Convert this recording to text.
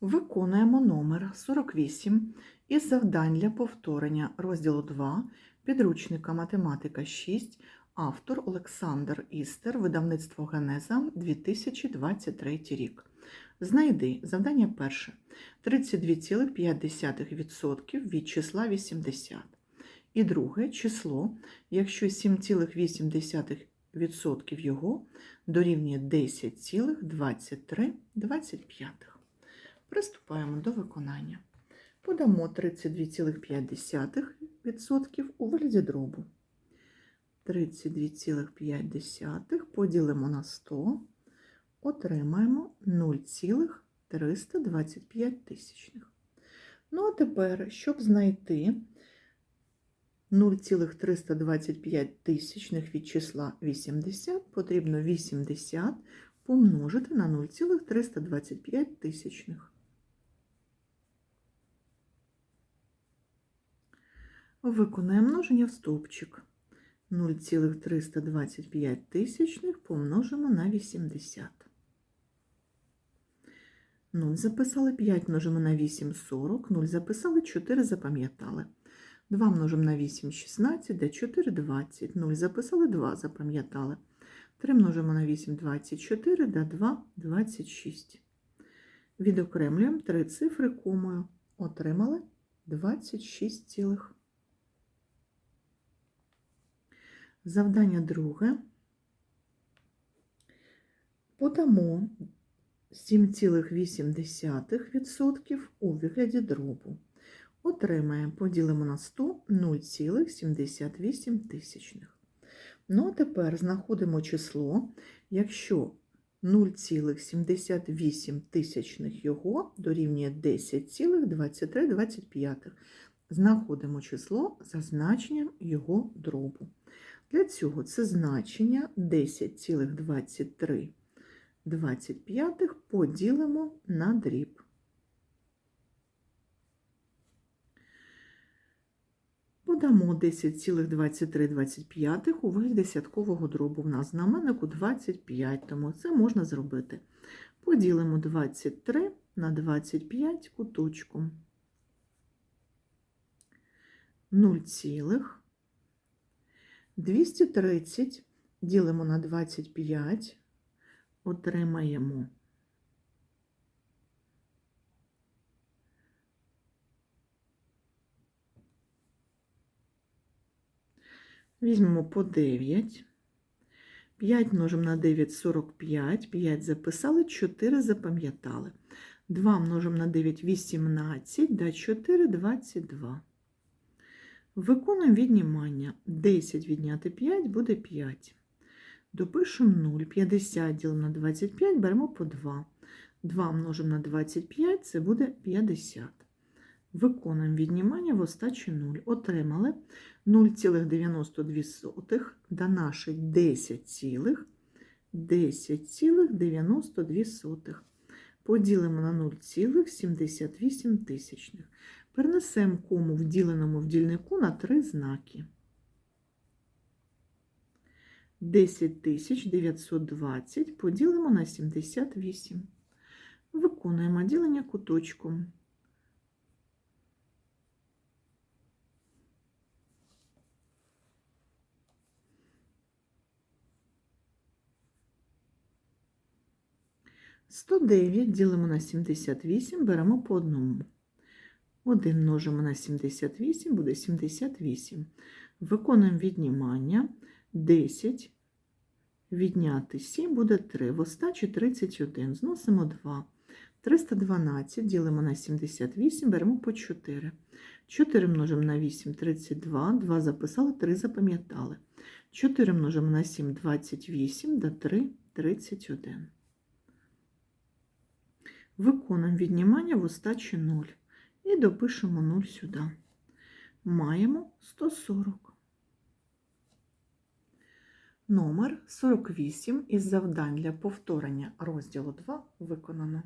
Виконуємо номер 48 із завдань для повторення розділу 2 підручника математика 6, автор Олександр Істер, видавництво Генеза 2023 рік. Знайди завдання перше 32,5% від числа 80. І друге число, якщо 7,8% його дорівнює 10,2325. Приступаємо до виконання. Подамо 32,5% у вигляді дробу. 32,5 поділимо на 100, отримаємо 0,325 тисячних. Ну, а тепер, щоб знайти 0,325 тисячних від числа 80, потрібно 80 помножити на 0,325 тисячних. Виконаємо множення в стовпчик. 0,325 тисячних помножимо на 80. 0 записали 5 множимо на 8 40, 0 записали 4 запам'ятали. 2 множимо на 8 16, де 4 20, 0 записали 2 запам'ятали. 3 множимо на 8 24, да 2 26. Відокремлюємо три цифри комою. Отримали 26 цілих. Завдання друге. Подамо 7,8% у вигляді дробу. Отримаємо, поділимо на 100 0,78 тисячних. Ну, а тепер знаходимо число, якщо 0,78 тисячних його дорівнює 10,2325. Знаходимо число за значенням його дробу. Для цього це значення 10,2325 поділимо на дріб. Подамо 10,2325 у вигляді десяткового дробу. В нас знаменнику 25, тому це можна зробити. Поділимо 23 на 25 куточком. 0,230 ділимо на 25, отримаємо Візьмемо по 9. 5 множимо на 9 45, 5 записали, 4 запам'ятали. 2 множимо на 9 18, да 4 22. Виконуємо віднімання. 10 відняти 5 буде 5. Допишемо 0. 50 ділимо на 25, беремо по 2. 2 множимо на 25, це буде 50. Виконуємо віднімання в остачі 0. Отримали 0,92 до наших 10,10,92. Поділимо на 0,78 тисячних. Перенесемо кому в діленому в дільнику на три знаки. 10920 поділимо на 78. Виконуємо ділення куточком. Сто дев'ять ділимо на 78, беремо по одному. 1 множимо на 78 буде 78. Виконуємо віднімання. 10 відняти 7 буде 3. В остачі 31. Зносимо 2. 312 ділимо на 78, беремо по 4. 4 множимо на 8 32, 2 записали, 3 запам'ятали. 4 множимо на 7 28, до 3 31. Виконуємо віднімання в остачі 0. І допишемо 0 сюди. Маємо 140. Номер 48 із завдань для повторення розділу 2 виконано.